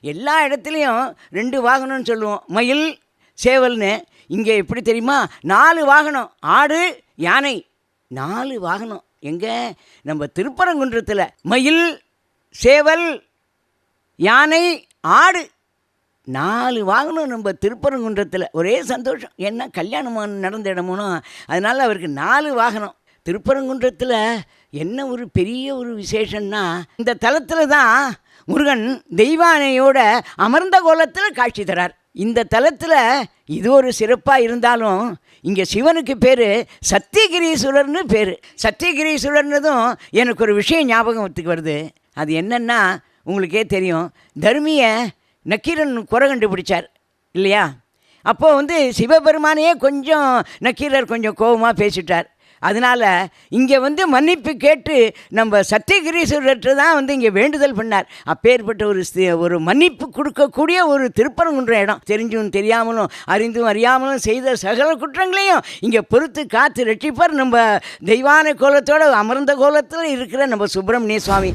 எல்லா இடத்துலையும் ரெண்டு வாகனம்னு சொல்லுவோம். மயில் சேவல்னு. இங்கே எப்படி தெரியுமா? நாலு வாகனம். ஆடு யானை. நாலு வாகனம். எங்கே? நம்ம திருப்பரங்குன்றத்தில். மயில் சேவல் யானை ஆடு. நாலு வாகனம் நம்ம திருப்பரங்குன்றத்தில். ஒரே சந்தோஷம். என்ன கல்யாணம் நடந்த இடமோனோ அதனால் அவருக்கு நாலு வாகனம். திருப்பரங்குன்றத்தில் என்ன ஒரு பெரிய ஒரு விசேஷம்னா இந்த தலத்தில் தான் முருகன் தெய்வானையோட அமர்ந்த கோலத்தில் காட்சி தரார். இந்த தலத்தில் இது ஒரு சிறப்பாக இருந்தாலும் இங்கே சிவனுக்கு பேர் சத்தியகிரீஸ்வரர்னு பேர். சத்தியகிரீஸ்வரர்னதும் எனக்கு ஒரு விஷயம் ஞாபகத்துக்கு வருது. அது என்னென்னா உங்களுக்கே தெரியும் தர்மியை நக்கீரன் குறை கண்டுபிடிச்சார் இல்லையா? அப்போது வந்து சிவபெருமானையே கொஞ்சம் நக்கீரர் கொஞ்சம் கோபமாக பேசிட்டார். அதனால் இங்கே வந்து மன்னிப்பு கேட்டு நம்ம சத்தியகிரீஸ்வரர்கிட்ட தான் வந்து இங்கே வேண்டுதல் பண்ணார். அப்பேற்பட்ட ஒரு ஒரு மன்னிப்பு கொடுக்கக்கூடிய ஒரு திருப்பரங்குன்ற இடம். தெரிஞ்சும் தெரியாமலும் அறிந்தும் அறியாமலும் செய்த சகல குற்றங்களையும் இங்கே பொறுத்து காத்து ரெட்டிப்பார் நம்ம தெய்வான கோலத்தோடு அமர்ந்த கோலத்தில் இருக்கிற நம்ம சுப்பிரமணிய சுவாமி.